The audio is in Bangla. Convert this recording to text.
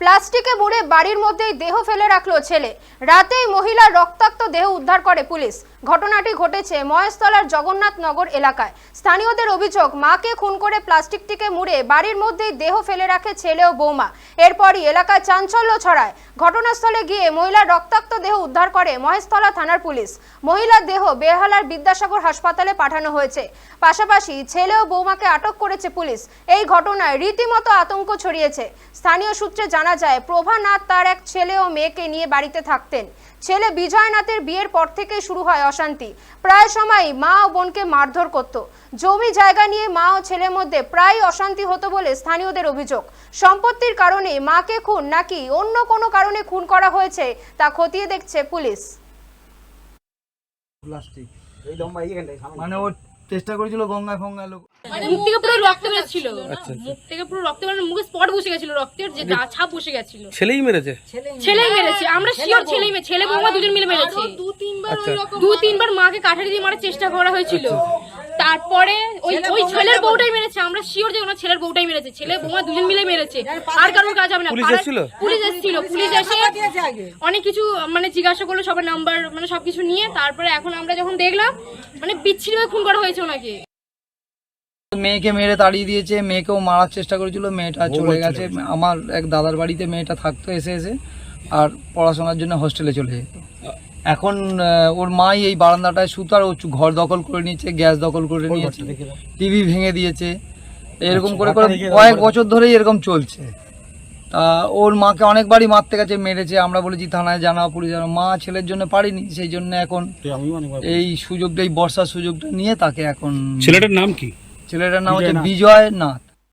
প্লাস্টিকে মুড়ে বাড়ির মধ্যেই দেহ ফেলে রাখল ছেলে। রাতেই মহিলার রক্তাক্ত দেহ উদ্ধার করে পুলিশ। ঘটনাটি ঘটেছে মহেশতলার জগন্নাথনগর এলাকায়। স্থানীয়দের অভিযোগ, মাকে খুন করে প্লাস্টিকটিকে মুড়ে বাড়ির মধ্যেই দেহ ফেলে রাখে ছেলে ও বৌমা। এরপরই এলাকায় চাঞ্চল্য ছড়ায়। ঘটনাস্থলে গিয়ে মহিলার রক্তাক্ত দেহ উদ্ধার করে মহেশতলা থানার পুলিশ। মহিলার দেহ বেহালার বিদ্যাসাগর হাসপাতালে পাঠানো হয়েছে। পাশাপাশি ছেলে ও বৌমাকে আটক করেছে পুলিশ। এই ঘটনায় রীতিমতো আতঙ্ক ছড়িয়েছে। স্থানীয় সূত্রে জানা যায় প্রভানাথ তার এক ছেলে ও মেয়েকে নিয়ে বাড়িতে থাকতেন। ছেলে বিজয়নাথের বিয়ের পর থেকে শুরু হয় অশান্তি। প্রায় সময় মা ও বোনকে মারধর করত। জমি জায়গা নিয়ে মা ও ছেলের মধ্যে প্রায় অশান্তি হতো বলে স্থানীয়দের অভিযোগ। সম্পত্তির কারণে মাকে খুন নাকি অন্য কোনো কারণে খুন করা হয়েছে তা খতিয়ে দেখছে পুলিশ। মানে ও চেষ্টা করেছিল গঙ্গা ফঙ্গা লোক। মুখ থেকে পুরো রক্ত বেরোচ্ছিল। মুখ থেকে পুরো রক্ত বেরোনো মুখে স্পট বসে গেছিল রক্তের যে ছাপ বসে গেছিল। ছেলেই মেরেছে? ছেলেই মেরেছে। আমরা শিওর ছেলেই ছেলে বৌমা দুজন মিলে মেরেছে। দু তিনবার মাকে কাঠারি দিয়ে মারার চেষ্টা করা হয়েছিল। তারপরে ওই ওই ছেলের বউটাই মেরেছে আমরা শিওর যে ওনার ছেলের বউটাই মেরেছে। ছেলে বৌমা দুজন মিলে মেরেছে। আর কারোর কাজ হবে না। পুলিশ এসেছিল? পুলিশ এসেছিল। পুলিশ এসে অনেক কিছু মানে জিজ্ঞাসা করল সবার নাম্বার মানে সবকিছু নিয়ে। তারপরে এখন আমরা যখন দেখলাম মানে বিচ্ছিরি খুন করা হয়েছে ওনাকে। মেয়েকে মেরে তাড়িয়ে দিয়েছে মেয়েকেও মারার চেষ্টা করেছিল মেয়েটা চলে গেছে। আমার এক দাদার বাড়িতে মেয়েটা থাকতো এসে এসে আর পড়াশোনার জন্য হোস্টেলে চলে যেত। এখন ওর মাই এই বারান্দাটায় সুতার ও ঘর দখল করে নিয়েছে গ্যাস দখল করে নিয়েছে টিভি ভেঙে দিয়েছে। এরকম করে করে কয়েক বছর ধরেই এরকম চলছে। তা ওর মাকে অনেকবারই মারতে গেছে মেরেছে। আমরা বলেছি থানায় জানা পুলিশ জানা মা ছেলের জন্য পারিনি সেই জন্য এখন এই সুযোগটা এই বর্ষার সুযোগটা নিয়ে তাকে এখন ছেলেটার নাম কি? ছেলেটার নাম হচ্ছে বিজয় নাথ।